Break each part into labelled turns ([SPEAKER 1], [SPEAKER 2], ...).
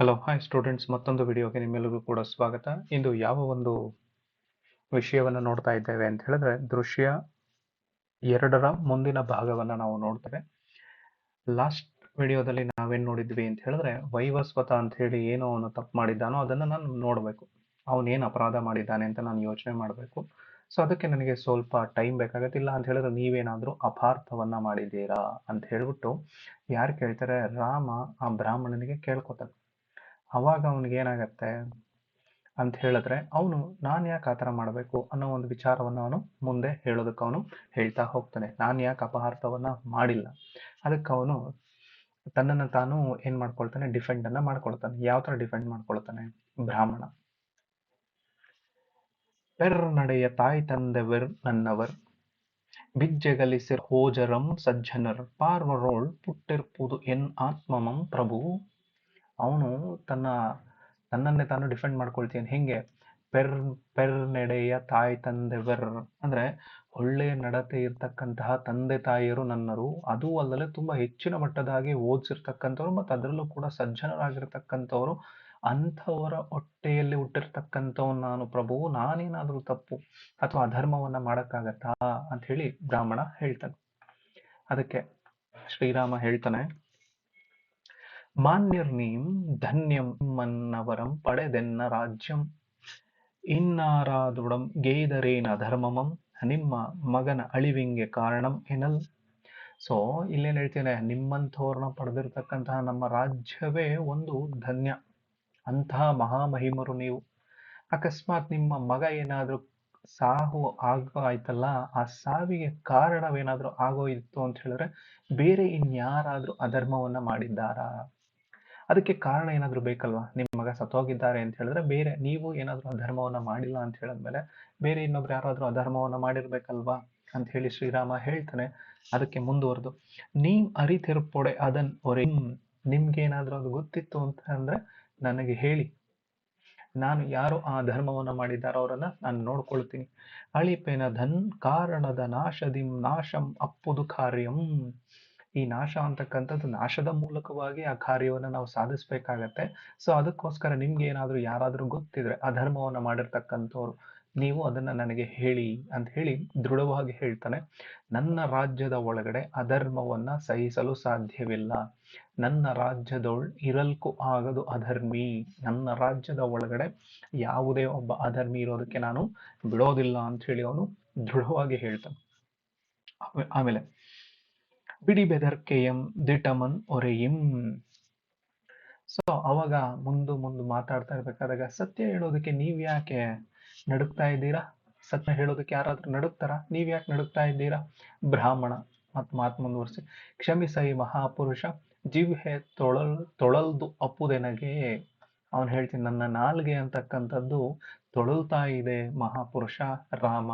[SPEAKER 1] Hello hi students ಮತ್ತೊಂದು ವಿಡಿಯೋಗೆ ನಿಮ್ಮೆಲ್ಲರಿಗೂ ಕೂಡ ಸ್ವಾಗತ. ಇಂದು ಯಾವ ಒಂದು ವಿಷಯವನ್ನು ನೋಡ್ತಾ ಇದ್ದೇವೆ ಅಂತ ಹೇಳಿದ್ರೆ, ದೃಶ್ಯ ಎರಡರ ಮುಂದಿನ ಭಾಗವನ್ನು ನಾವು ನೋಡ್ತೇವೆ. ಲಾಸ್ಟ್ ವಿಡಿಯೋದಲ್ಲಿ ನಾವೇನು ನೋಡಿದ್ವಿ ಅಂತ ಹೇಳಿದ್ರೆ, ವೈವಸ್ವತ ಅಂತ ಹೇಳಿ ಏನೋ ಅವನು ತಪ್ಪು ಮಾಡಿದ್ದಾನೋ ಅದನ್ನು ನಾನು ನೋಡಬೇಕು. ಅವನೇನು ಅಪರಾಧ ಮಾಡಿದ್ದಾನೆ ಅಂತ ನಾನು ಯೋಚನೆ ಮಾಡಬೇಕು. ಸೊ ಅದಕ್ಕೆ ನನಗೆ ಸ್ವಲ್ಪ ಟೈಮ್ ಬೇಕಾಗತ್ತಿಲ್ಲ ಅಂತ ಹೇಳಿದ್ರೆ, ನೀವೇನಾದರೂ ಅಪಾರ್ಥವನ್ನ ಮಾಡಿದ್ದೀರಾ ಅಂತ ಹೇಳ್ಬಿಟ್ಟು ಯಾರು ಕೇಳ್ತಾರೆ, ರಾಮ ಆ ಬ್ರಾಹ್ಮಣನಿಗೆ ಕೇಳ್ಕೊತಾನೆ. ಅವಾಗ ಅವನಿಗೆ ಏನಾಗತ್ತೆ ಅಂತ ಹೇಳಿದ್ರೆ, ಅವನು, ನಾನು ಯಾಕೆ ಆ ಥರ ಮಾಡಬೇಕು? ಅನ್ನೋ ಒಂದು ವಿಚಾರವನ್ನು ಅವನು ಮುಂದೆ ಹೇಳೋದಕ್ಕೆ ಅವನು ಹೇಳ್ತಾ ಹೋಗ್ತಾನೆ. ನಾನು ಯಾಕೆ ಅಪಹಾರ್ಥವನ್ನು ಮಾಡಿಲ್ಲ? ಅದಕ್ಕೆ ಅವನು ತನ್ನನ್ನು ತಾನು ಏನು ಮಾಡ್ಕೊಳ್ತಾನೆ? ಡಿಫೆಂಡನ್ನು ಮಾಡ್ಕೊಳ್ತಾನೆ. ಯಾವ ಥರ ಡಿಫೆಂಡ್ ಮಾಡ್ಕೊಳ್ತಾನೆ? ಬ್ರಾಹ್ಮಣ. ಪೆರ್ ನಡೆಯ ತಾಯಿ ತಂದೆವರ್ ನನ್ನವರ್ ಬಿಜ್ಜೆಗಲಿಸಿರ್ ಹೋಜರಂ ಸಜ್ಜನರ್, ಪಾರ್ವರೋಳ್ ಪುಟ್ಟಿರ್ಪುದು ಎನ್ ಆತ್ಮಮಂ ಪ್ರಭು. ಅವನು ತನ್ನ ತನ್ನನ್ನೇ ತಾನು ಡಿಫೆಂಡ್ ಮಾಡ್ಕೊಳ್ತೀನಿ. ಹೆಂಗೆ? ಪೆರ್ ಪೆರ್ ನಡೆಯ ತಾಯಿ ತಂದೆವರ್. ಅಂದ್ರೆ ಒಳ್ಳೆಯ ನಡತೆ ಇರ್ತಕ್ಕಂತಹ ತಂದೆ ತಾಯಿಯರು ನನ್ನರು. ಅದು ಅಲ್ಲದೆ ತುಂಬಾ ಹೆಚ್ಚಿನ ಮಟ್ಟದಾಗಿ ಓದಿಸಿರ್ತಕ್ಕಂಥವ್ರು ಮತ್ತು ಅದರಲ್ಲೂ ಕೂಡ ಸಜ್ಜನರಾಗಿರ್ತಕ್ಕಂಥವ್ರು. ಅಂಥವರ ಹೊಟ್ಟೆಯಲ್ಲಿ ಹುಟ್ಟಿರ್ತಕ್ಕಂಥವ್ನು ನಾನು ಪ್ರಭು. ನಾನೇನಾದರೂ ತಪ್ಪು ಅಥವಾ ಅಧರ್ಮವನ್ನ ಮಾಡೋಕ್ಕಾಗತ್ತಾ? ಅಂತ ಹೇಳಿ ಬ್ರಾಹ್ಮಣ ಹೇಳ್ತಾನೆ. ಅದಕ್ಕೆ ಶ್ರೀರಾಮ ಹೇಳ್ತಾನೆ ಮಾನ್ಯರ್ನೀಂ ಧನ್ಯಂ ಮನ್ನವರಂ ಪಡೆದೆನ್ನ ರಾಜ್ಯಂ. ಇನ್ನಾರಾದುಡಂ ಗೇದರೇನ ಧರ್ಮಮಂ ನಿಮ್ಮ ಮಗನ ಅಳಿವಿಂಗೆ ಕಾರಣಂ ಎನಲ್. ಸೊ ಇಲ್ಲೇನು ಹೇಳ್ತೇನೆ ನಿಮ್ಮಂಥವ್ರನ್ನ ಪಡೆದಿರ್ತಕ್ಕಂತಹ ನಮ್ಮ ರಾಜ್ಯವೇ ಒಂದು ಧನ್ಯ. ಅಂತಹ ಮಹಾಮಹಿಮರು ನೀವು. ಅಕಸ್ಮಾತ್ ನಿಮ್ಮ ಮಗ ಏನಾದರೂ ಸಾವು ಆಗೋ, ಆಯ್ತಲ್ಲ, ಆ ಸಾವಿಗೆ ಕಾರಣವೇನಾದರೂ ಆಗೋಯಿತ್ತು ಅಂತ ಹೇಳಿದ್ರೆ ಬೇರೆ ಇನ್ಯಾರಾದರೂ ಅಧರ್ಮವನ್ನ ಮಾಡಿದ್ದಾರಾ? ಅದಕ್ಕೆ ಕಾರಣ ಏನಾದರೂ ಬೇಕಲ್ವಾ? ನಿಮ್ಮ ಮಗ ಸತ್ತೋಗಿದ್ದಾರೆ ಅಂತ ಹೇಳಿದ್ರೆ ಬೇರೆ, ನೀವು ಏನಾದರೂ ಅಧರ್ಮವನ್ನ ಮಾಡಿಲ್ಲ ಅಂತ ಹೇಳಿದ್ಮೇಲೆ ಬೇರೆ ಇನ್ನೊಬ್ರು ಯಾರಾದ್ರೂ ಅಧರ್ಮವನ್ನ ಮಾಡಿರ್ಬೇಕಲ್ವಾ? ಅಂತ ಹೇಳಿ ಶ್ರೀರಾಮ ಹೇಳ್ತಾನೆ, ಅದಕ್ಕೆ ಮುಂದುವರೆದು. ನೀವ್ ಅರಿತಿರ್ಪೊಡೆ ಅದನ್ ಒರೆ ನಿಮ್ಗೆ ಏನಾದ್ರೂ ಅದು ಗೊತ್ತಿತ್ತು ಅಂತ ಅಂದ್ರೆ ನನಗೆ ಹೇಳಿ. ನಾನು ಯಾರು ಆ ಧರ್ಮವನ್ನ ಮಾಡಿದ್ದಾರೋ ಅವರನ್ನ ನಾನು ನೋಡ್ಕೊಳ್ತೀನಿ. ಅಳಿಪೇನ ಧನ್ ಕಾರಣದ ನಾಶದಿಂ ನಾಶಂ ಅಪ್ಪುದು ಕಾರ್ಯಂ. ಈ ನಾಶ ಅಂತಕ್ಕಂಥದ್ದು ನಾಶದ ಮೂಲಕವಾಗಿ ಆ ಕಾರ್ಯವನ್ನು ನಾವು ಸಾಧಿಸಬೇಕಾಗತ್ತೆ. ಸೊ ಅದಕ್ಕೋಸ್ಕರ ನಿಮ್ಗೆ ಏನಾದರೂ ಯಾರಾದರೂ ಗೊತ್ತಿದ್ರೆ ಅಧರ್ಮವನ್ನ ಮಾಡಿರ್ತಕ್ಕಂಥವ್ರು, ನೀವು ಅದನ್ನ ನನಗೆ ಹೇಳಿ ಅಂತ ಹೇಳಿ ದೃಢವಾಗಿ ಹೇಳ್ತಾನೆ. ನನ್ನ ರಾಜ್ಯದ ಒಳಗಡೆ ಅಧರ್ಮವನ್ನ ಸಹಿಸಲು ಸಾಧ್ಯವಿಲ್ಲ. ನನ್ನ ರಾಜ್ಯದೊಳ್ ಇರಲ್ಕು ಆಗದು ಅಧರ್ಮಿ. ನನ್ನ ರಾಜ್ಯದ ಒಳಗಡೆ ಯಾವುದೇ ಒಬ್ಬ ಅಧರ್ಮಿ ಇರೋದಕ್ಕೆ ನಾನು ಬಿಡೋದಿಲ್ಲ ಅಂತ ಹೇಳಿ ಅವನು ದೃಢವಾಗಿ ಹೇಳ್ತಾನೆ. ಆಮೇಲೆ ಬಿಡಿ ಬೆದರ್ಕೆಯಂ ದಿಟಮನ್ ಒರೆಯಿಂ. ಸೊ ಅವಾಗ ಮುಂದು ಮುಂದು ಮಾತಾಡ್ತಾ ಇರ್ಬೇಕಾದಾಗ ಸತ್ಯ ಹೇಳೋದಕ್ಕೆ ನೀವ್ ಯಾಕೆ ನಡುಕ್ತಾ ಇದ್ದೀರಾ? ಸತ್ಯ ಹೇಳೋದಕ್ಕೆ ಯಾರಾದ್ರೂ ನಡುಕ್ತಾರ ನೀವ್ ಯಾಕೆ ನಡುಕ್ತಾ ಇದ್ದೀರಾ? ಬ್ರಾಹ್ಮಣ ಮತ್ ಮಾತ್ ಮುಂದುವರಿಸಿ. ಕ್ಷಮಿಸೈ ಮಹಾಪುರುಷ, ಜಿವ್ಹೆ ತೊಳಲ್ ತೊಳಲ್ದು ಅಪ್ಪುದೆನಗೆ. ಅವನು ಹೇಳ್ತೀನಿ, ನನ್ನ ನಾಲ್ಗೆ ಅಂತಕ್ಕಂಥದ್ದು ತೊಳಲ್ತಾ ಇದೆ ಮಹಾಪುರುಷ ರಾಮ.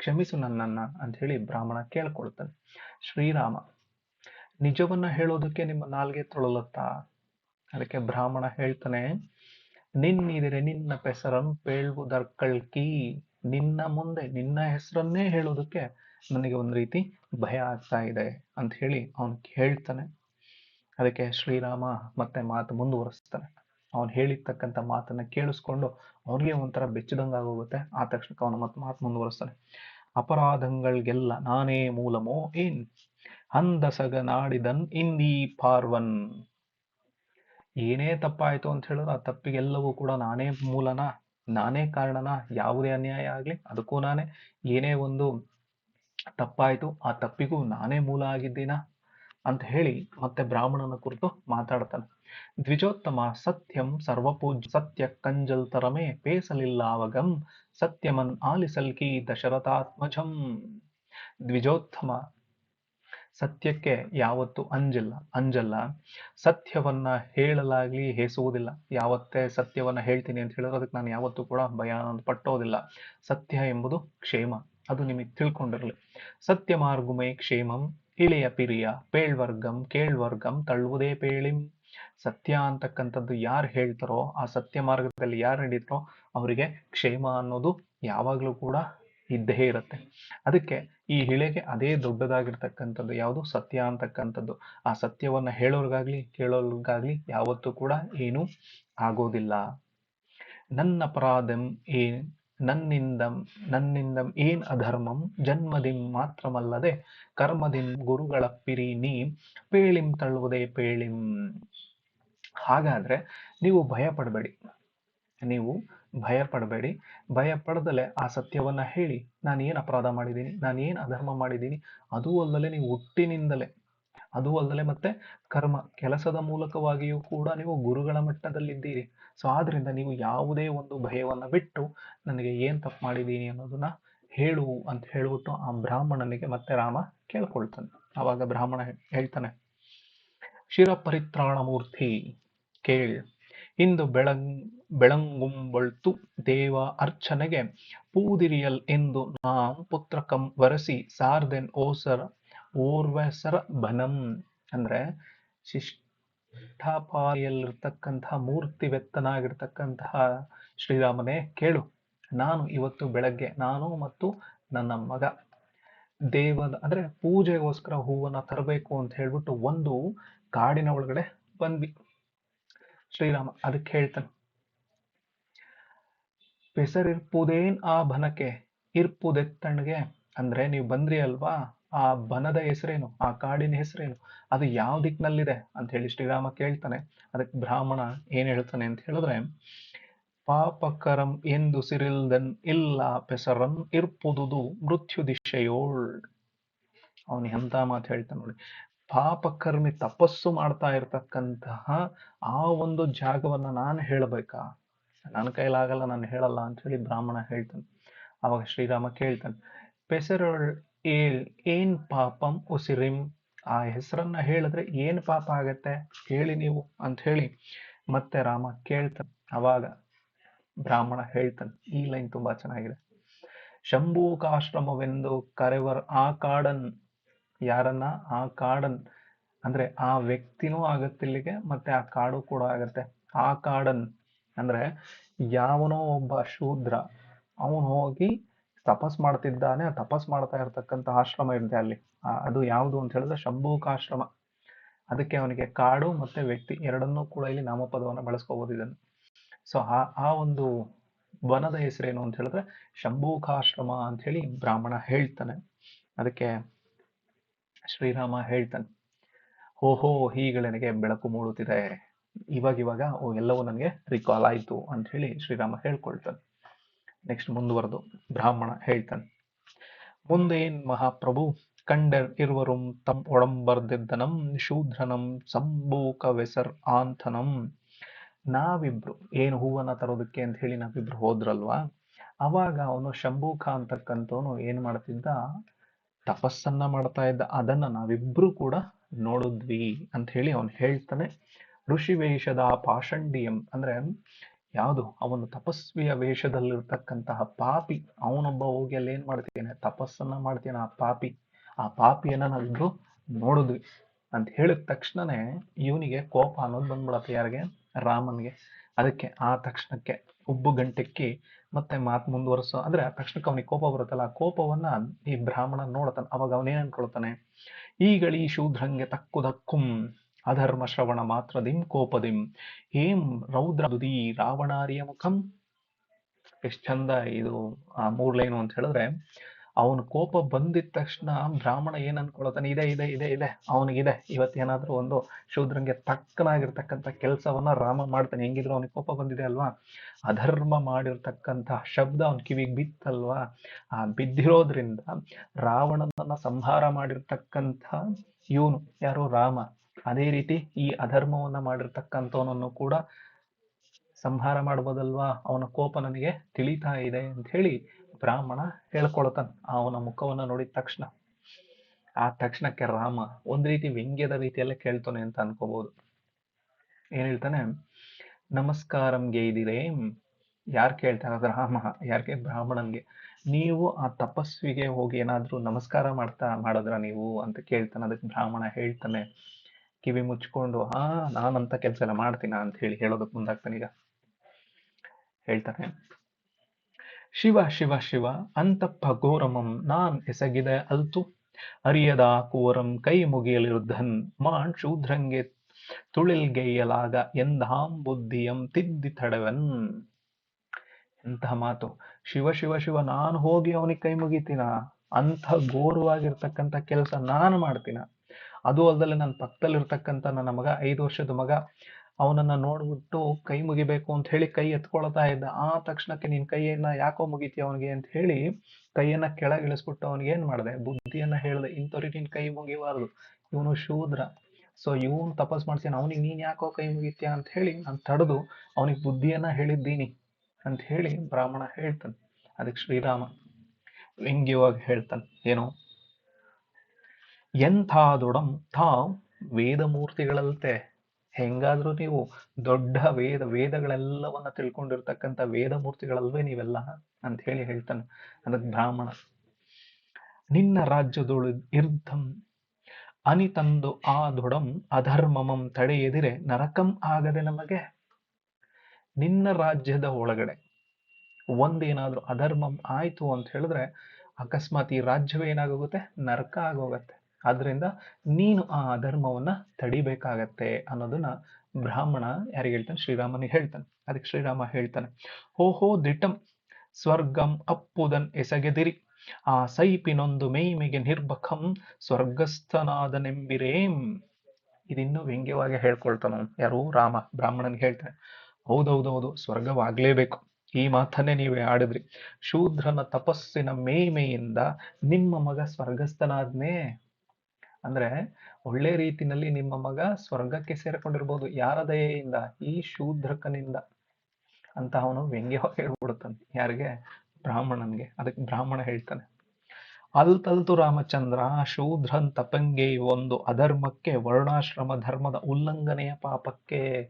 [SPEAKER 1] ಕ್ಷಮಿಸು ನನ್ನನ್ನ ಅಂತ ಹೇಳಿ ಬ್ರಾಹ್ಮಣ ಕೇಳ್ಕೊಳ್ತಾನೆ. ಶ್ರೀರಾಮ. ನಿಜವನ್ನ ಹೇಳೋದಕ್ಕೆ ನಿಮ್ಮ ನಾಲ್ಗೆ ತೊಳಲತ್ತಾ? ಅದಕ್ಕೆ ಬ್ರಾಹ್ಮಣ ಹೇಳ್ತಾನೆ ನಿನ್ನಿದಿರೆ ನಿನ್ನ ಪೆಸರಂ ಪೇಳ್ವುದರ್ಕಳ್ಕಿ. ನಿನ್ನ ಮುಂದೆ, ನಿನ್ನ ಹೆಸರನ್ನೇ ಹೇಳೋದಕ್ಕೆ ನನಗೆ ಒಂದು ರೀತಿ ಭಯ ಆಗ್ತಾ ಇದೆ ಅಂತ ಹೇಳಿ ಅವನು ಹೇಳ್ತಾನೆ. ಅದಕ್ಕೆ ಶ್ರೀರಾಮ ಮತ್ತೆ ಮಾತು ಮುಂದುವರಿಸ್ತಾನೆ. ಅವನು ಹೇಳಿರ್ತಕ್ಕಂಥ ಮಾತನ್ನ ಕೇಳಿಸ್ಕೊಂಡು ಅವನಿಗೆ ಒಂಥರ ಬೆಚ್ಚದಂಗ ಆಗೋಗುತ್ತೆ. ಆ ತಕ್ಷಣಕ್ಕೆ ಅವನು ಮತ್ತೆ ಮಾತು ಮುಂದುವರಿಸ್ತಾನೆ. ಅಪರಾಧಗಳಿಗೆಲ್ಲ ನಾನೇ ಮೂಲಮೋ? ಏನ್? ಅಂದಸಗ ನಾಡಿದನ್ ಇಂದೀ ಪಾರ್ವನ್. ಏನೇ ತಪ್ಪಾಯ್ತು ಅಂತ ಹೇಳಿದ್ರೆ ಆ ತಪ್ಪಿಗೆಲ್ಲವೂ ಕೂಡ ನಾನೇ ಮೂಲನ, ನಾನೇ ಕಾರಣನ, ಯಾವುದೇ ಅನ್ಯಾಯ ಆಗ್ಲಿ ಅದಕ್ಕೂ ನಾನೇ. ಏನೇ ಒಂದು ತಪ್ಪಾಯ್ತು ಆ ತಪ್ಪಿಗೂ ನಾನೇ ಮೂಲ ಆಗಿದ್ದೀನ ಅಂತ ಹೇಳಿ ಮತ್ತೆ ಬ್ರಾಹ್ಮಣನ ಕುರಿತು ಮಾತಾಡ್ತಾನೆ. ದ್ವಿಜೋತ್ತಮ ಸತ್ಯಂ ಸರ್ವಪೂಜ್ಯ, ಸತ್ಯ ಕಂಜಲ್ ತರಮೇ ಪೇಸಲಿಲ್ಲ ಅವಗಂ, ಸತ್ಯಮನ್ ಆಲಿಸಲ್ಕಿ ದಶರಥಾತ್ಮಜಂ. ದ್ವಿಜೋತ್ತಮ ಸತ್ಯಕ್ಕೆ ಯಾವತ್ತು ಅಂಜಿಲ್ಲ, ಅಂಜಲ್ಲ. ಸತ್ಯವನ್ನ ಹೇಳಲಾಗ್ಲಿ ಹೇಸುವುದಿಲ್ಲ. ಯಾವತ್ತೇ ಸತ್ಯವನ್ನ ಹೇಳ್ತೀನಿ ಅಂತ ಹೇಳಿದ್ರೆ ಅದಕ್ಕೆ ನಾನು ಯಾವತ್ತೂ ಕೂಡ ಭಯ ಪಟ್ಟೋದಿಲ್ಲ. ಸತ್ಯ ಎಂಬುದು ಕ್ಷೇಮ. ಅದು ನಿಮಗೆ ತಿಳ್ಕೊಂಡಿರಲಿ. ಸತ್ಯ ಮಾರ್ಗುಮೇ ಕ್ಷೇಮಂ, ಇಳೆಯ ಪಿರಿಯ, ಪೇಳ್ವರ್ಗಂ, ಕೇಳ್ವರ್ಗಂ, ತಳ್ಳುವುದೇ ಪೇಳಿಂ. ಸತ್ಯ ಅಂತಕ್ಕಂಥದ್ದು ಯಾರು ಹೇಳ್ತಾರೋ, ಆ ಸತ್ಯ ಮಾರ್ಗದಲ್ಲಿ ಯಾರು ನಡೀತಾರೋ, ಅವರಿಗೆ ಕ್ಷೇಮ ಅನ್ನೋದು ಯಾವಾಗಲೂ ಕೂಡ ಇದ್ದೇ ಇರುತ್ತೆ. ಅದಕ್ಕೆ ಈ ಹಿಳೆಗೆ ಅದೇ ದೊಡ್ಡದಾಗಿರ್ತಕ್ಕಂಥದ್ದು, ಯಾವುದು ಸತ್ಯ ಅಂತಕ್ಕಂಥದ್ದು, ಆ ಸತ್ಯವನ್ನ ಹೇಳೋರ್ಗಾಗ್ಲಿ, ಕೇಳೋರ್ಗಾಗ್ಲಿ ಯಾವತ್ತೂ ಕೂಡ ಏನು ಆಗೋದಿಲ್ಲ. ನನ್ನ ಅಪರಾಧಂ ಏನ್ ನನ್ನಿಂದ ನನ್ನಿಂದ ಏನ್ ಅಧರ್ಮಂ? ಜನ್ಮದಿಂ ಮಾತ್ರಮಲ್ಲದೆ ಕರ್ಮದಿಂ ಗುರುಗಳ ಪಿರಿ ನೀ ಪೇಳಿಂ ತಳ್ಳುವುದೇ ಪೇಳಿಂ. ಹಾಗಾದ್ರೆ ನೀವು ಭಯ ಪಡಬೇಡಿ ನೀವು ಭಯ ಪಡಬೇಡಿ ಭಯ ಪಡೆದಲೆ ಆ ಸತ್ಯವನ್ನ ಹೇಳಿ ನಾನು ಏನು ಅಪರಾಧ ಮಾಡಿದ್ದೀನಿ ನಾನು ಏನು ಅಧರ್ಮ ಮಾಡಿದ್ದೀನಿ, ಅದೂ ಅಲ್ಲದೆ ನೀವು ಹುಟ್ಟಿನಿಂದಲೇ, ಅದು ಅಲ್ಲದೆ ಮತ್ತೆ ಕರ್ಮ ಕೆಲಸದ ಮೂಲಕವಾಗಿಯೂ ಕೂಡ ನೀವು ಗುರುಗಳ ಮಟ್ಟದಲ್ಲಿದ್ದೀರಿ. ಸೊ ಆದ್ರಿಂದ ನೀವು ಯಾವುದೇ ಒಂದು ಭಯವನ್ನು ಬಿಟ್ಟು ನನಗೆ ಏನು ತಪ್ಪು ಮಾಡಿದ್ದೀನಿ ಅನ್ನೋದನ್ನ ಹೇಳು ಅಂತ ಹೇಳ್ಬಿಟ್ಟು ಆ ಬ್ರಾಹ್ಮಣನಿಗೆ ಮತ್ತೆ ರಾಮ ಕೇಳ್ಕೊಳ್ತಾನೆ. ಆವಾಗ ಬ್ರಾಹ್ಮಣ ಹೇಳ್ತಾನೆ ಶಿರ ಪರಿತ್ರಾಣ ಮೂರ್ತಿ ಕೇಳ್. ಇಂದು ಬೆಳಂಗ್, ಬೆಳಂಗುಂಬಳ್ತು ದೇವ ಅರ್ಚನೆಗೆ ಪೂದಿರಿಯಲ್ ಎಂದು ನಾಂ ಪುತ್ರಕಂ ವರಸಿ ಸಾರ್ದೆನ್ ಓಸರ ಓರ್ವಸರ ಬನಂ. ಅಂದ್ರೆ ಶಿಷ್ಟಾಪಾಯಲ್ಲಿರ್ತಕ್ಕಂತಹ ಮೂರ್ತಿ ವೆತ್ತನಾಗಿರ್ತಕ್ಕಂತಹ ಶ್ರೀರಾಮನೇ ಕೇಳು. ನಾನು ಇವತ್ತು ಬೆಳಗ್ಗೆ ನಾನು ಮತ್ತು ನನ್ನ ಮಗ ದೇವದ, ಅಂದ್ರೆ ಪೂಜೆಗೋಸ್ಕರ ಹೂವನ್ನ ತರಬೇಕು ಅಂತ ಹೇಳ್ಬಿಟ್ಟು ಒಂದು ಕಾಡಿನ ಒಳಗಡೆ ಬಂದ್ವಿ. ಶ್ರೀರಾಮ ಅದಕ್ಕೆ ಹೇಳ್ತಾನೆ. ಪೆಸರಿರ್ಪುದೇನ್ ಆ ಬನಕ್ಕೆ? ಇರ್ಪುದೆತ್ತಣ್ಗೆ ಅಂದ್ರೆ ನೀವು ಬಂದ್ರಿ ಅಲ್ವಾ? ಆ ಬನದ ಹೆಸರೇನು? ಆ ಕಾಡಿನ ಹೆಸರೇನು? ಅದು ಯಾವ ದಿಕ್ಕಿನಲ್ಲಿದೆ ಅಂತ ಹೇಳಿ ಶ್ರೀರಾಮ ಕೇಳ್ತಾನೆ. ಅದಕ್ಕೆ ಬ್ರಾಹ್ಮಣ ಏನ್ ಹೇಳ್ತಾನೆ ಅಂತ ಹೇಳಿದ್ರೆ, ಪಾಪಕರಂ ಎಂದು ಸಿರಿಲ್ದನ್ ಇಲ್ಲ ಪೆಸರನ್ ಇರ್ಪುದುದು ಮೃತ್ಯು ದಿಶೆಯೋಳ್ ಅವನು ಎಂತ ಮಾತು ಹೇಳ್ತಾನೆ ನೋಡಿ. ಪಾಪಕರ್ಮಿ ತಪಸ್ಸು ಮಾಡ್ತಾ ಇರ್ತಕ್ಕಂತಹ ಆ ಒಂದು ಜಾಗವನ್ನ ನಾನು ಹೇಳಬೇಕಾ? ನನ್ನ ಕೈಲಾಗಲ್ಲ, ನಾನು ಹೇಳಲ್ಲ ಅಂತ ಹೇಳಿ ಬ್ರಾಹ್ಮಣ ಹೇಳ್ತಾನೆ. ಅವಾಗ ಶ್ರೀರಾಮ ಕೇಳ್ತಾನೆ, ಪೆಸರೊಳ್ ಏನ್ ಪಾಪಂ ಉಸಿರಿಂ? ಆ ಹೆಸರನ್ನ ಹೇಳಿದ್ರೆ ಏನ್ ಪಾಪ ಆಗತ್ತೆ? ಹೇಳಿ ನೀವು ಅಂತ ಹೇಳಿ ಮತ್ತೆ ರಾಮ ಕೇಳ್ತಾನೆ. ಅವಾಗ ಬ್ರಾಹ್ಮಣ ಹೇಳ್ತಾನೆ, ಈ ಲೈನ್ ತುಂಬಾ ಚೆನ್ನಾಗಿದೆ. ಶಂಭೂಕಾಶ್ರಮವೆಂದು ಕರೆವರ್ ಆ ಕಾಡನ್ ಯಾರನ್ನ ಆ ಕಾಡನ್ ಅಂದ್ರೆ ಆ ವ್ಯಕ್ತಿನೂ ಆಗತ್ತಿಲ್ಲಿಗೆ ಮತ್ತೆ ಆ ಕಾಡು ಕೂಡ ಆಗತ್ತೆ. ಆ ಕಾಡನ್ ಅಂದ್ರೆ ಯಾವನೋ ಒಬ್ಬ ಶೂದ್ರ, ಅವನು ಹೋಗಿ ತಪಸ್ ಮಾಡ್ತಿದ್ದಾನೆ, ಆ ತಪಸ್ ಮಾಡ್ತಾ ಇರ್ತಕ್ಕಂಥ ಆಶ್ರಮ ಇರುತ್ತೆ ಅಲ್ಲಿ. ಅದು ಯಾವುದು ಅಂತ ಹೇಳಿದ್ರೆ ಶಂಭೂಕಾಶ್ರಮ. ಅದಕ್ಕೆ ಅವನಿಗೆ ಕಾಡು ಮತ್ತೆ ವ್ಯಕ್ತಿ ಎರಡನ್ನೂ ಕೂಡ ಇಲ್ಲಿ ನಾಮಪದವನ್ನ ಬಳಸ್ಕೋಬಹುದು ಇದನ್ನು. ಸೊ ಆ ಆ ಒಂದು ವನದ ಹೆಸರೇನು ಅಂತ ಹೇಳಿದ್ರೆ ಶಂಭೂಕಾಶ್ರಮ ಅಂತ ಹೇಳಿ ಬ್ರಾಹ್ಮಣ ಹೇಳ್ತಾನೆ. ಅದಕ್ಕೆ ಶ್ರೀರಾಮ ಹೇಳ್ತಾನೆ, ಓಹೋ, ಹೀಗೆ ನನಗೆ ಬೆಳಕು ಮೂಡುತ್ತಿದೆ. ಇವಾಗ ಇವಾಗ ಓ, ಎಲ್ಲವೂ ನನಗೆ ರಿಕಾಲ್ ಆಯಿತು ಅಂತ ಹೇಳಿ ಶ್ರೀರಾಮ ಹೇಳ್ಕೊಳ್ತಾನೆ. ನೆಕ್ಸ್ಟ್ ಮುಂದುವರೆದು. ಬ್ರಾಹ್ಮಣ ಹೇಳ್ತಾನೆ ಮುಂದೇನ್ ಮಹಾಪ್ರಭು? ಕಂಡರ್ ಇರುವರುಂ ತಂ ಒಡಂಬರ್ದಿದ್ದನಂ ಶೂದ್ರನಂ ಸಂಭೂಕ ವೆಸರ್ ಆಂಥನಂ. ನಾವಿಬ್ರು, ಏನು ಹೂವನ್ನ ತರೋದಕ್ಕೆ ಅಂತ ಹೇಳಿ ನಾವಿಬ್ರು ಹೋದ್ರಲ್ವಾ? ಅವಾಗ ಅವನು ಶಂಭೂಕ ಅಂತಕ್ಕಂಥವನು ಏನ್ ಮಾಡ್ತಿದ್ದ? ತಪಸ್ಸನ್ನ ಮಾಡ್ತಾ ಇದ್ದ, ಅದನ್ನ ನಾವಿಬ್ರು ಕೂಡ ನೋಡಿದ್ವಿ ಅಂತ ಹೇಳಿ ಅವನು ಹೇಳ್ತಾನೆ. ಋಷಿ ವೇಷದ ಪಾಷಂಡಿಯಂ ಅಂದ್ರೆ ಯಾವುದು? ಅವನು ತಪಸ್ವಿಯ ವೇಷದಲ್ಲಿರ್ತಕ್ಕಂತಹ ಪಾಪಿ. ಅವನೊಬ್ಬ ಹೋಗಿ ಅಲ್ಲಿ ಏನ್ ಮಾಡ್ತೇನೆ ತಪಸ್ಸನ್ನ ಮಾಡ್ತೇನೆ ಆ ಪಾಪಿ. ಆ ಪಾಪಿಯನ್ನ ನಾವಿಬ್ರು ನೋಡಿದ್ವಿ. ಅಂತ ಹೇಳಿದ ತಕ್ಷಣನೇ ಇವನಿಗೆ ಕೋಪ ಅನ್ನೋದು ಬಂದ್ಬಿಡತ್ತೆ ಯಾರಿಗೆ? ರಾಮನ್ಗೆ. ಅದಕ್ಕೆ ಆ ತಕ್ಷಣಕ್ಕೆ ಉಬ್ಬು ಗಂಟೆಕ್ಕಿ ಮತ್ತೆ ಮಾತು ಮುಂದುವರ್ಸೋ. ಅಂದ್ರೆ ಆ ತಕ್ಷಣಕ್ಕೆ ಅವನಿಗೆ ಕೋಪ ಬರುತ್ತಲ್ಲ, ಆ ಕೋಪವನ್ನ ಈ ಬ್ರಾಹ್ಮಣ ನೋಡ್ತಾನೆ. ಅವಾಗ ಅವನೇನ್ ಅನ್ಕೊಳ್ತಾನೆ? ಈಗಳಿ ಶೂದ್ರಂಗೆ ತಕ್ಕುದಕ್ಕುಂ ಅಧರ್ಮ ಶ್ರವಣ ಮಾತ್ರದಿಂ ಕೋಪದಿಂ. ಏಂ ರೌದ್ರ ದುದಿ ರಾವಣಾರಿಯ ಮುಖಂ. ಎಷ್ಟ್ ಚಂದ ಇದು, ಆ ಮೂರ್ ಲೈನು ಅಂತ ಹೇಳಿದ್ರೆ ಅವನ ಕೋಪ ಬಂದಿದ ತಕ್ಷಣ ಬ್ರಾಹ್ಮಣ ಏನ್ ಅನ್ಕೊಳತಾನೆ ಇದೆ ಇದೆ ಇದೆ ಇದೆ. ಅವನಿಗಿದೆ ಇವತ್ತೇನಾದ್ರೂ ಒಂದು ಶೂದ್ರಂಗೆ ತಕ್ಕನಾಗಿರ್ತಕ್ಕಂಥ ಕೆಲಸವನ್ನ ರಾಮ ಮಾಡ್ತಾನೆ. ಹೆಂಗಿದ್ರು ಅವನಿಗೆ ಕೋಪ ಬಂದಿದೆ ಅಲ್ವಾ? ಅಧರ್ಮ ಮಾಡಿರ್ತಕ್ಕಂಥ ಶಬ್ದ ಅವನ ಕಿವಿಗೆ ಬಿತ್ತಲ್ವಾ? ಆ ಬಿದ್ದಿರೋದ್ರಿಂದ ರಾವಣನನ್ನ ಸಂಹಾರ ಮಾಡಿರ್ತಕ್ಕಂಥ ಇವನು ಯಾರು? ರಾಮ. ಅದೇ ರೀತಿ ಈ ಅಧರ್ಮವನ್ನ ಮಾಡಿರ್ತಕ್ಕಂಥವನನ್ನು ಕೂಡ ಸಂಹಾರ ಮಾಡ್ಬೋದಲ್ವಾ? ಅವನ ಕೋಪ ನನಗೆ ತಿಳಿತಾ ಇದೆ ಅಂತ ಹೇಳಿ ಬ್ರಾಹ್ಮಣ ಹೇಳ್ಕೊಳ್ತಾನೆ. ಅವನ ಮುಖವನ್ನ ನೋಡಿದ ತಕ್ಷಣ, ಆ ತಕ್ಷಣಕ್ಕೆ ರಾಮ ಒಂದ್ ರೀತಿ ವ್ಯಂಗ್ಯದ ರೀತಿಯಲ್ಲೇ ಕೇಳ್ತಾನೆ ಅಂತ ಅನ್ಕೋಬಹುದು ಏನ್ ಹೇಳ್ತಾನೆ? ನಮಸ್ಕಾರಂ ಇದಿರೇ. ಯಾರ್ ಕೇಳ್ತಾರೆ ರಾಮ? ಯಾರಿಗೆ? ಬ್ರಾಹ್ಮಣನ್ಗೆ. ನೀವು ಆ ತಪಸ್ವಿಗೆ ಹೋಗಿ ಏನಾದ್ರೂ ನಮಸ್ಕಾರ ಮಾಡ್ತಾ, ಮಾಡಿದ್ರ ನೀವು ಅಂತ ಕೇಳ್ತಾನೆ. ಅದಕ್ಕೆ ಬ್ರಾಹ್ಮಣ ಹೇಳ್ತಾನೆ, ಕಿವಿ ಮುಚ್ಕೊಂಡು, ಹಾ, ನಾನಂತ ಕೆಲಸ ಎಲ್ಲ ಮಾಡ್ತೀನ? ಅಂತ ಹೇಳಿ ಹೇಳೋದಕ್ಕೆ ಮುಂದಾಗ್ತಾನೆ ಈಗ. ಹೇಳ್ತಾನೆ. ಶಿವ ಶಿವ ಶಿವ, ಅಂತಪ್ಪ ಘೋರಮಂ, ನಾನ್ ಎಸಗಿದೆ ಅಲ್ತು. ಅರಿಯದ ಕೋರಂ ಕೈ ಮುಗಿಯಲಿರುದ್ಧನ್, ಮಾನ್ ಶೂದ್ರಂಗೆ ತುಳಿಲ್ಗೆಯ್ಯಲಾಗ ಎಂದಾಂ ಬುದ್ಧಿಯಂ ತಿದ್ದಿ ತಡವನ್. ಎಂತಹ ಮಾತು. ಶಿವ ಶಿವ ಶಿವ, ನಾನು ಹೋಗಿ ಅವನಿಗೆ ಕೈ ಮುಗಿತೀನ? ಅಂಥ ಘೋರವಾಗಿರ್ತಕ್ಕಂಥ ಕೆಲಸ ನಾನು ಮಾಡ್ತೀನ? ಅದು ಅಲ್ಲದೆ ನನ್ನ ಪಕ್ಕದಲ್ಲಿರ್ತಕ್ಕಂಥ ನನ್ನ ಮಗ, ಐದು ವರ್ಷದ ಮಗ ಅವನನ್ನ ನೋಡ್ಬಿಟ್ಟು ಕೈ ಮುಗಿಬೇಕು ಅಂತ ಹೇಳಿ ಕೈ ಎತ್ಕೊಳ್ತಾ ಇದ್ದ. ಆ ತಕ್ಷಣಕ್ಕೆ ನಿನ್ ಕೈಯನ್ನ ಯಾಕೋ ಮುಗಿತಿ ಅವನಿಗೆ ಅಂತ ಹೇಳಿ ಕೈಯನ್ನ ಕೆಳಗಿಳಿಸ್ಬಿಟ್ಟು ಅವನಿಗೆ ಏನ್ ಮಾಡಿದೆ? ಬುದ್ಧಿಯನ್ನ ಹೇಳ್ದೆ, ಇಂಥವ್ರಿಗೆ ನೀನ್ ಕೈ ಮುಗಿಬಾರ್ದು. ಇವನು ಶೂದ್ರ. ಸೊ ಇವನ್ ತಪಸ್ ಮಾಡ್ತೀನಿ ಅವನಿಗೆ ನೀನ್ ಯಾಕೋ ಕೈ ಮುಗಿತ್ಯಾ ಅಂತ ಹೇಳಿ ನಾನು ತಡೆದು ಅವನಿಗೆ ಬುದ್ಧಿಯನ್ನ ಹೇಳಿದ್ದೀನಿ ಅಂತ ಹೇಳಿ ಬ್ರಾಹ್ಮಣ ಹೇಳ್ತಾನೆ. ಅದಕ್ಕೆ ಶ್ರೀರಾಮ ವ್ಯಂಗ್ಯವಾಗಿ ಹೇಳ್ತಾನೆ. ಏನು? ಎಂಥಾದೊಡಂ ತಾ ವೇದ ಮೂರ್ತಿಗಳಲ್ತೆ ಹೆಂಗಾದ್ರೂ ನೀವು ದೊಡ್ಡ ವೇದ, ವೇದಗಳೆಲ್ಲವನ್ನ ತಿಳ್ಕೊಂಡಿರ್ತಕ್ಕಂಥ ವೇದ ಮೂರ್ತಿಗಳಲ್ವೇ ನೀವೆಲ್ಲ ಅಂತ ಹೇಳಿ ಹೇಳ್ತಾನೆ ಅದಕ್ಕೆ ಬ್ರಾಹ್ಮಣ. ನಿನ್ನ ರಾಜ್ಯದೊಳು ಇರ್ಧಂ ಅನಿತಂದು ಆ ದೊಡಂ ಅಧರ್ಮಮಂ ತಡೆಯದಿರೆ ನರಕಂ ಆಗದೆ ನಮಗೆ. ನಿನ್ನ ರಾಜ್ಯದ ಒಳಗಡೆ ಒಂದೇನಾದ್ರೂ ಅಧರ್ಮಂ ಆಯ್ತು ಅಂತ ಹೇಳಿದ್ರೆ ಅಕಸ್ಮಾತ್ ಈ ರಾಜ್ಯವೇ ಏನಾಗೋಗುತ್ತೆ ನರಕ ಆಗೋಗತ್ತೆ. ಆದ್ರಿಂದ ನೀನು ಆ ಧರ್ಮವನ್ನ ತಡಿಬೇಕಾಗತ್ತೆ ಅನ್ನೋದನ್ನ ಬ್ರಾಹ್ಮಣ ಯಾರಿಗೆ ಹೇಳ್ತಾನೆ? ಶ್ರೀರಾಮನಿಗೆ ಹೇಳ್ತಾನೆ. ಅದಕ್ಕೆ ಶ್ರೀರಾಮ ಹೇಳ್ತಾನೆ, ಓಹೋ ದಿಟಂ ಸ್ವರ್ಗಂ ಅಪ್ಪುದನ್ ಎಸಗೆದಿರಿ. ಆ ಸೈಪಿನೊಂದು ಮೇಯ್ಮೆಗೆ ನಿರ್ಬಕಂ ಸ್ವರ್ಗಸ್ಥನಾದನೆಂಬಿರೇಂ. ಇದಿನ್ನು ವ್ಯಂಗ್ಯವಾಗಿ ಹೇಳ್ಕೊಳ್ತಾನ ಯಾರು? ರಾಮ, ಬ್ರಾಹ್ಮಣನಿಗೆ ಹೇಳ್ತಾನೆ. ಹೌದೌದೌದು, ಸ್ವರ್ಗವಾಗ್ಲೇಬೇಕು. ಈ ಮಾತನ್ನೇ ನೀವೇ ಆಡಿದ್ರಿ. ಶೂದ್ರನ ತಪಸ್ಸಿನ ಮೇಯ್ಮೆಯಿಂದ ನಿಮ್ಮ ಮಗ ಸ್ವರ್ಗಸ್ಥನಾದ್ನೇ ಅಂದ್ರೆ ಒಳ್ಳೆ ರೀತಿನಲ್ಲಿ ನಿಮ್ಮ ಮಗ ಸ್ವರ್ಗಕ್ಕೆ ಸೇರಿಕೊಂಡಿರ್ಬೋದು. ಯಾರ ದಯೆಯಿಂದ? ಈ ಶೂದ್ರಕನಿಂದ ಅಂತ ಅವನು ವ್ಯಂಗ್ಯವಾಗಿ ಹೇಳ್ಬಿಡುತ್ತಾನೆ. ಯಾರಿಗೆ? ಬ್ರಾಹ್ಮಣನ್ಗೆ. ಅದಕ್ಕೆ ಬ್ರಾಹ್ಮಣ ಹೇಳ್ತಾನೆ. ಅಲ್ತಲ್ತು ರಾಮಚಂದ್ರ ಶೂದ್ರನ್ ತಪಂಗೆ ಒಂದು ಅಧರ್ಮಕ್ಕೆ ವರ್ಣಾಶ್ರಮ ಧರ್ಮದ ಉಲ್ಲಂಘನೆಯ ಪಾಪಕ್ಕೆ.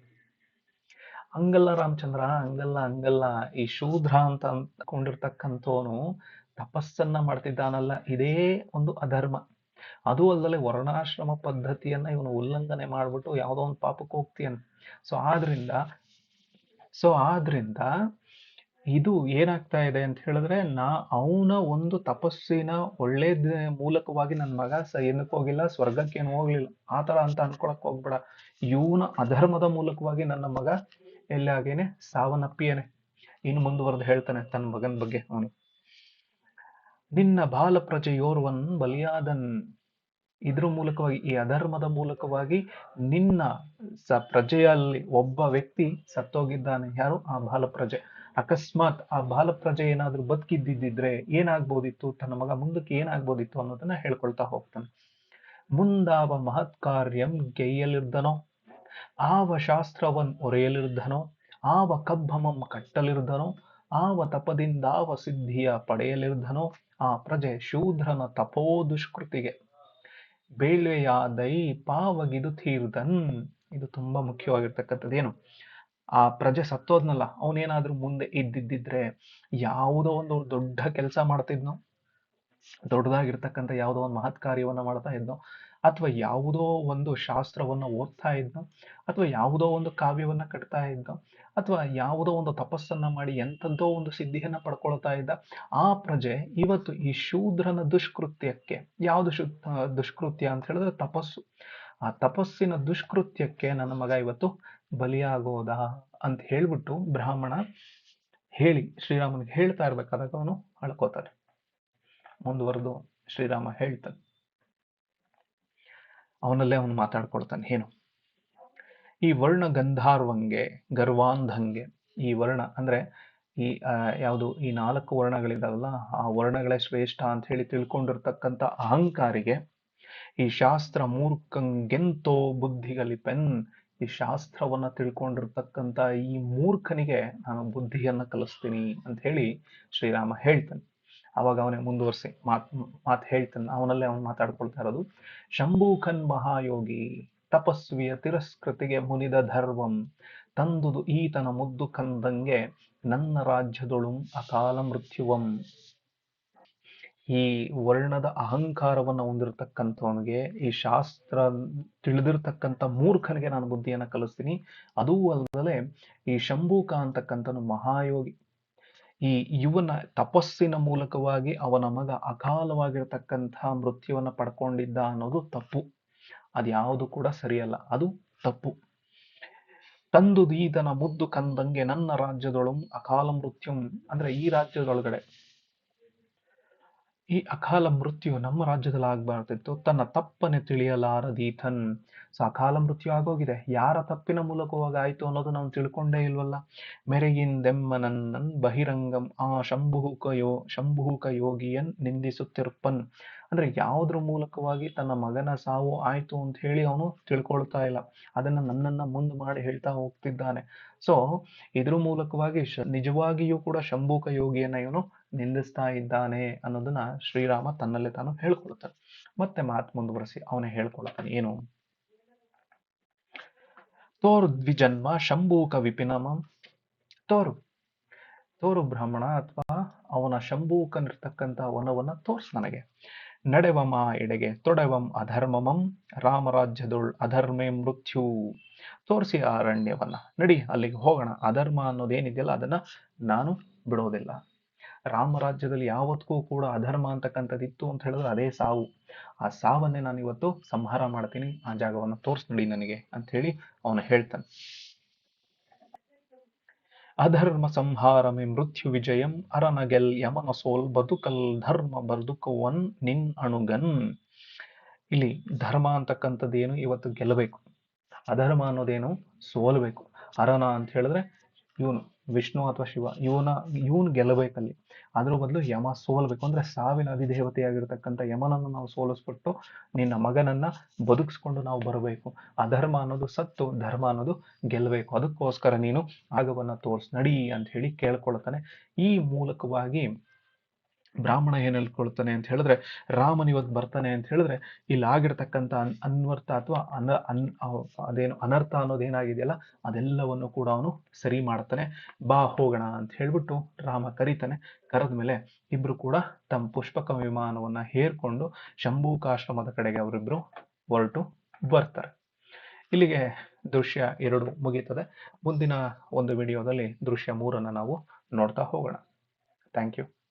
[SPEAKER 1] ಹಂಗಲ್ಲ ರಾಮಚಂದ್ರ, ಹಂಗಲ್ಲ ಹಂಗಲ್ಲ. ಈ ಶೂದ್ರ ಅಂತ ಅಂದ್ಕೊಂಡಿರ್ತಕ್ಕಂಥವನು ತಪಸ್ಸನ್ನ ಮಾಡ್ತಿದ್ದಾನಲ್ಲ. ಇದೇ ಒಂದು ಅಧರ್ಮ. ಅದು ಅಲ್ಲದೆ ವರ್ಣಾಶ್ರಮ ಪದ್ಧತಿಯನ್ನ ಇವನು ಉಲ್ಲಂಘನೆ ಮಾಡ್ಬಿಟ್ಟು ಯಾವುದೋ ಒಂದು ಪಾಪಕ್ಕೆ ಹೋಗ್ತೀಯನ್. ಸೊ ಆದ್ರಿಂದ ಸೊ ಆದ್ರಿಂದ ಇದು ಏನಾಗ್ತಾ ಇದೆ ಅಂತ ಹೇಳಿದ್ರೆ, ನಾ ಅವನ ಒಂದು ತಪಸ್ಸಿನ ಒಳ್ಳೇದ ಮೂಲಕವಾಗಿ ನನ್ನ ಮಗ ಸ ಏನಕ್ಕೆ ಹೋಗಿಲ್ಲ ಸ್ವರ್ಗಕ್ಕೆ ಏನು ಹೋಗ್ಲಿಲ್ಲ ಆತರ ಅಂತ ಅನ್ಕೊಳಕ್ ಹೋಗ್ಬೇಡ. ಇವನ ಅಧರ್ಮದ ಮೂಲಕವಾಗಿ ನನ್ನ ಮಗ ಎಲ್ಲಾಗೇನೆ ಸಾವನ್ನಪ್ಪಿಯೇನೆ. ಇನ್ನು ಮುಂದುವರೆದು ಹೇಳ್ತಾನೆ ತನ್ನ ಮಗನ ಬಗ್ಗೆ ಅವನು. ನಿನ್ನ ಬಾಲ ಪ್ರಜೆಯೋರ್ವನ್ ಬಲಿಯಾದನ್. ಇದ್ರ ಮೂಲಕವಾಗಿ, ಈ ಅಧರ್ಮದ ಮೂಲಕವಾಗಿ ನಿನ್ನ ಸ ಪ್ರಜೆಯಲ್ಲಿ ಒಬ್ಬ ವ್ಯಕ್ತಿ ಸತ್ತೋಗಿದ್ದಾನೆ. ಯಾರು? ಆ ಬಾಲ ಪ್ರಜೆ ಅಕಸ್ಮಾತ್ ಆ ಬಾಲ ಪ್ರಜೆ ಏನಾದ್ರೂ ಬದುಕಿದ್ದಿದ್ದಿದ್ರೆ ಏನಾಗ್ಬೋದಿತ್ತು? ತನ್ನ ಮಗ ಮುಂದಕ್ಕೆ ಏನಾಗ್ಬೋದಿತ್ತು ಅನ್ನೋದನ್ನ ಹೇಳ್ಕೊಳ್ತಾ ಹೋಗ್ತಾನೆ. ಮುಂದಾವ ಮಹತ್ ಕಾರ್ಯಂ ಗೆಯ್ಯಲಿರ್ದನೋ? ಆವ ಶಾಸ್ತ್ರವನ್ ಒರೆಯಲಿರ್ದನೋ? ಆವ ಕಬ್ಬಮಂ ಕಟ್ಟಲಿರ್ದನೋ? ಆವ ತಪದಿಂದಾವ ಸಿದ್ಧಿಯ ಪಡೆಯಲಿರ್ದನೋ? ಆ ಪ್ರಜೆ ಶೂದ್ರನ ತಪೋ ದುಷ್ಕೃತಿಗೆ ಬೇಳೆಯ ದೈ ಪಾವಗಿದು ತೀರ್ದನ್. ಇದು ತುಂಬಾ ಮುಖ್ಯವಾಗಿರ್ತಕ್ಕಂಥದ್ದು ಏನು ಆ ಪ್ರಜೆ ಸತ್ತೋದ್ನಲ್ಲ, ಅವನೇನಾದ್ರೂ ಮುಂದೆ ಇದ್ದಿದ್ದಿದ್ರೆ ಯಾವುದೋ ಒಂದು ದೊಡ್ಡ ಕೆಲಸ ಮಾಡ್ತಿದ್ನೋ, ದೊಡ್ಡದಾಗಿರ್ತಕ್ಕಂಥ ಯಾವುದೋ ಒಂದು ಮಹತ್ ಕಾರ್ಯವನ್ನ ಮಾಡ್ತಾ ಇದ್ನೋ, ಅಥವಾ ಯಾವುದೋ ಒಂದು ಶಾಸ್ತ್ರವನ್ನ ಓದ್ತಾ ಇದ್ನೋ, ಅಥವಾ ಯಾವುದೋ ಒಂದು ಕಾವ್ಯವನ್ನ ಕಟ್ತಾ ಇದ್ನೋ ಅಥವಾ ಯಾವುದೋ ಒಂದು ತಪಸ್ಸನ್ನ ಮಾಡಿ ಎಂಥದ್ದೋ ಒಂದು ಸಿದ್ಧಿಯನ್ನ ಪಡ್ಕೊಳ್ತಾ ಇದ್ದ ಆ ಪ್ರಜೆ ಇವತ್ತು ಈ ಶೂದ್ರನ ದುಷ್ಕೃತ್ಯಕ್ಕೆ, ಯಾವುದು ಶು ದುಷ್ಕೃತ್ಯ ಅಂತ ಹೇಳಿದ್ರೆ ತಪಸ್ಸು. ಆ ತಪಸ್ಸಿನ ದುಷ್ಕೃತ್ಯಕ್ಕೆ ನನ್ನ ಮಗ ಇವತ್ತು ಬಲಿಯಾಗೋದಾ ಅಂತ ಹೇಳ್ಬಿಟ್ಟು ಬ್ರಾಹ್ಮಣ ಹೇಳಿ, ಶ್ರೀರಾಮನಿಗೆ ಹೇಳ್ತಾ ಇರ್ಬೇಕಾದಾಗ ಅವನು ಅಳ್ಕೋತಾರೆ ಮುಂದುವರೆದು ಶ್ರೀರಾಮ ಹೇಳ್ತಾನೆ. ಅವನಲ್ಲೇ ಅವನು ಮಾತಾಡ್ಕೊಳ್ತಾನೆ, ಏನು? ಈ ವರ್ಣ ಗಂಧಾರ್ವಂಗೆ ಗರ್ವಾಂಧಂಗೆ, ಈ ವರ್ಣ ಅಂದರೆ ಈ ಯಾವುದು ಈ ನಾಲ್ಕು ವರ್ಣಗಳಿದಾವಲ್ಲ, ಆ ವರ್ಣಗಳೇ ಶ್ರೇಷ್ಠ ಅಂತ ಹೇಳಿ ತಿಳ್ಕೊಂಡಿರ್ತಕ್ಕಂಥ ಅಹಂಕಾರಿಗೆ ಈ ಶಾಸ್ತ್ರ ಮೂರ್ಖಂಗೆಂತೋ ಬುದ್ಧಿಗಲಿಪೆನ್ ಈ ಶಾಸ್ತ್ರವನ್ನ ತಿಳ್ಕೊಂಡಿರ್ತಕ್ಕಂಥ ಈ ಮೂರ್ಖನಿಗೆ ನಾನು ಬುದ್ಧಿಯನ್ನು ಕಲಿಸ್ತೀನಿ ಅಂತ ಹೇಳಿ ಶ್ರೀರಾಮ ಹೇಳ್ತಾನೆ. ಅವಾಗ ಅವನೇ ಮುಂದುವರಿಸಿ, ಮಾತು ಮಾತು ಹೇಳ್ತಾನೆ. ಅವನಲ್ಲೇ ಅವನು ಮಾತಾಡ್ಕೊಳ್ತಾ ಇರೋದು, ಶಂಭೂಖನ್ ಮಹಾಯೋಗಿ ತಪಸ್ವಿಯ ತಿರಸ್ಕೃತಿಗೆ ಮುನಿದ ಧರ್ವಂ. ತಂದುದು ಈತನ ಮುದ್ದು ಕಂದಂಗೆ ನನ್ನ ರಾಜ್ಯದೊಳುಂ ಅಕಾಲ ಮೃತ್ಯುವಂ. ಈ ವರ್ಣದ ಅಹಂಕಾರವನ್ನು ಹೊಂದಿರತಕ್ಕಂಥವನಿಗೆ, ಈ ಶಾಸ್ತ್ರ ತಿಳಿದಿರ್ತಕ್ಕಂಥ ಮೂರ್ಖನಿಗೆ ನಾನು ಬುದ್ಧಿಯನ್ನು ಕಲಿಸ್ತೀನಿ. ಅದೂ ಅಲ್ಲದೆ ಈ ಶಂಭೂಕ ಅಂತಕ್ಕಂಥನು ಮಹಾಯೋಗಿ. ಈ ಇವನ ತಪಸ್ಸಿನ ಮೂಲಕವಾಗಿ ಅವನ ಮಗ ಅಕಾಲವಾಗಿರ್ತಕ್ಕಂಥ ಮೃತ್ಯುವನ್ನು ಪಡ್ಕೊಂಡಿದ್ದ ಅನ್ನೋದು ತಪ್ಪು. ಅದ್ಯಾವುದು ಕೂಡ ಸರಿಯಲ್ಲ. ಅದು ತಪ್ಪು. ತಂದು ದೀದನ ಮುದ್ದು ಕಂದಂಗೆ ನನ್ನ ರಾಜ್ಯದೊಳು ಅಕಾಲ ಮೃತ್ಯು ಅಂದ್ರೆ ಈ ರಾಜ್ಯದೊಳಗಡೆ. ಈ ಅಕಾಲ ಮೃತ್ಯು ನಮ್ಮ ರಾಜ್ಯದಲ್ಲಿ ಆಗ್ಬಾರ್ದಿತ್ತು ತನ್ನ ತಪ್ಪನೆ ತಿಳಿಯಲಾರದೀತನ್. ಸೊ, ಅಕಾಲ ಮೃತ್ಯು ಆಗೋಗಿದೆ. ಯಾರ ತಪ್ಪಿನ ಮೂಲಕವಾಗಿ ಆಯ್ತು ಅನ್ನೋದು ನಾವು ತಿಳ್ಕೊಂಡೇ ಇಲ್ವಲ್ಲ? ಮೆರೆಗಿಂದೆಮ್ಮನನ್ನನ್ ಬಹಿರಂಗಂ ಆ ಶಂಭುಕ ಯೋ ಶಂಭುಕ ಯೋಗಿಯನ್ ನಿಂದಿಸುತ್ತಿರ್ಪನ್ ಅಂದ್ರೆ ಯಾವುದ್ರ ಮೂಲಕವಾಗಿ ತನ್ನ ಮಗನ ಸಾವು ಆಯ್ತು ಅಂತ ಹೇಳಿ ಅವನು ತಿಳ್ಕೊಳ್ತಾ ಇಲ್ಲ. ಅದನ್ನ ನನ್ನನ್ನ ಮುಂದೆ ಮಾಡಿ ಹೇಳ್ತಾ ಹೋಗ್ತಿದ್ದಾನೆ. ಸೊ ಇದ್ರ ಮೂಲಕವಾಗಿ ನಿಜವಾಗಿಯೂ ಕೂಡ ಶಂಭೂಕ ಯೋಗಿಯನ್ನ ಇವನು ನಿಂದಿಸ್ತಾ ಇದ್ದಾನೆ ಅನ್ನೋದನ್ನ ಶ್ರೀರಾಮ ತನ್ನಲ್ಲೇ ತಾನು ಹೇಳ್ಕೊಳ್ತಾನೆ. ಮತ್ತೆ ಮಾತು ಮುಂದುವರೆಸಿ, ಅವನೇ ಹೇಳ್ಕೊಳ್ತಾನೆ, ಏನು? ತೋರು ದ್ವಿಜನ್ಮ ಶಂಭೂಕ ವಿಪಿನಮ. ತೋರು ತೋರು ಬ್ರಾಹ್ಮಣ ಅಥವಾ ಅವನ ಶಂಭೂಕನಿರ್ತಕ್ಕಂಥ ವನವನ್ನ ತೋರ್ಸ್ ನನಗೆ. ನಡೆವಮ ಎಡೆಗೆ ತೊಡೆವಂ ಅಧರ್ಮಮಂ ರಾಮರಾಜ್ಯದೊಳ್ ಅಧರ್ಮೇ ಮೃತ್ಯು. ತೋರಿಸಿ ಅರಣ್ಯವನ್ನ. ನಡಿ, ಅಲ್ಲಿಗೆ ಹೋಗೋಣ. ಅಧರ್ಮ ಅನ್ನೋದೇನಿದೆಯಲ್ಲ, ಅದನ್ನ ನಾನು ಬಿಡೋದಿಲ್ಲ. ರಾಮರಾಜ್ಯದಲ್ಲಿ ಯಾವತ್ತಿಗೂ ಕೂಡ ಅಧರ್ಮ ಅಂತಕ್ಕಂಥದ್ದು ಇತ್ತು ಅಂತ ಹೇಳಿದ್ರೆ ಅದೇ ಸಾವು. ಆ ಸಾವನ್ನೇ ನಾನು ಇವತ್ತು ಸಂಹಾರ ಮಾಡ್ತೀನಿ. ಆ ಜಾಗವನ್ನು ತೋರಿಸ್ ನಡಿ ನನಗೆ ಅಂತ ಹೇಳಿ ಅವನು ಹೇಳ್ತಾನೆ. ಅಧರ್ಮ ಸಂಹಾರಮೆ ಮೃತ್ಯು ವಿಜಯಂ ಅರನಗೆಲ್ ಯಮನ ಸೋಲ್ ಬದುಕಲ್ ಧರ್ಮ ಬದುಕುವನ್ ನಿನ್ ಅಣುಗನ್ ಇಲ್ಲಿ ಧರ್ಮ ಅಂತಕ್ಕಂಥದ್ದು ಏನು ಇವತ್ತು ಗೆಲ್ಲಬೇಕು. ಅಧರ್ಮ ಅನ್ನೋದೇನು ಸೋಲ್ಬೇಕು. ಅರನ ಅಂತ ಹೇಳಿದ್ರೆ ಇವನು ವಿಷ್ಣು ಅಥವಾ ಶಿವ, ಇವನ, ಇವನು ಗೆಲ್ಲಬೇಕಲ್ಲಿ. ಅದ್ರ ಬದಲು ಯಮ ಸೋಲ್ಬೇಕು ಅಂದ್ರೆ ಸಾವಿನ ಅಧಿದೇವತೆಯಾಗಿರ್ತಕ್ಕಂಥ ಯಮನನ್ನು ನಾವು ಸೋಲಿಸ್ಬಿಟ್ಟು ನಿನ್ನ ಮಗನನ್ನ ಬದುಕಿಸ್ಕೊಂಡು ನಾವು ಬರಬೇಕು. ಅಧರ್ಮ ಅನ್ನೋದು ಸತ್ತು, ಧರ್ಮ ಅನ್ನೋದು ಗೆಲ್ಲಬೇಕು. ಅದಕ್ಕೋಸ್ಕರ ನೀನು ಆಗವನ್ನ ತೋರ್ಸ್, ನಡಿ ಅಂತ ಹೇಳಿ ಕೇಳ್ಕೊಳ್ತಾನೆ. ಈ ಮೂಲಕವಾಗಿ ಬ್ರಾಹ್ಮಣ ಏನು ಹೇಳ್ಕೊಳ್ತಾನೆ ಅಂತ ಹೇಳಿದ್ರೆ, ರಾಮನ್ ಇವತ್ತು ಬರ್ತಾನೆ ಅಂತ ಹೇಳಿದ್ರೆ, ಇಲ್ಲಿ ಆಗಿರ್ತಕ್ಕಂಥ ಅನ್ವರ್ಥ ಅಥವಾ ಅನ, ಅನ್ ಅದೇನು ಅನರ್ಥ ಅನ್ನೋದು ಏನಾಗಿದೆಯಲ್ಲ, ಅದೆಲ್ಲವನ್ನು ಕೂಡ ಅವನು ಸರಿ ಮಾಡ್ತಾನೆ. ಬಾ ಹೋಗೋಣ ಅಂತ ಹೇಳ್ಬಿಟ್ಟು ರಾಮ ಕರೀತಾನೆ. ಕರೆದ ಮೇಲೆ ಇಬ್ರು ಕೂಡ ತಮ್ಮ ಪುಷ್ಪಕ ವಿಮಾನವನ್ನ ಹೇರ್ಕೊಂಡು ಶಂಭೂಕಾಶ್ರಮದ ಕಡೆಗೆ ಅವರಿಬ್ರು ಹೊರಟು ಬರ್ತಾರೆ. ಇಲ್ಲಿಗೆ ದೃಶ್ಯ ಎರಡು ಮುಗೀತದೆ. ಮುಂದಿನ ಒಂದು ವಿಡಿಯೋದಲ್ಲಿ ದೃಶ್ಯ ಮೂರನ್ನು ನಾವು ನೋಡ್ತಾ ಹೋಗೋಣ. Thank you.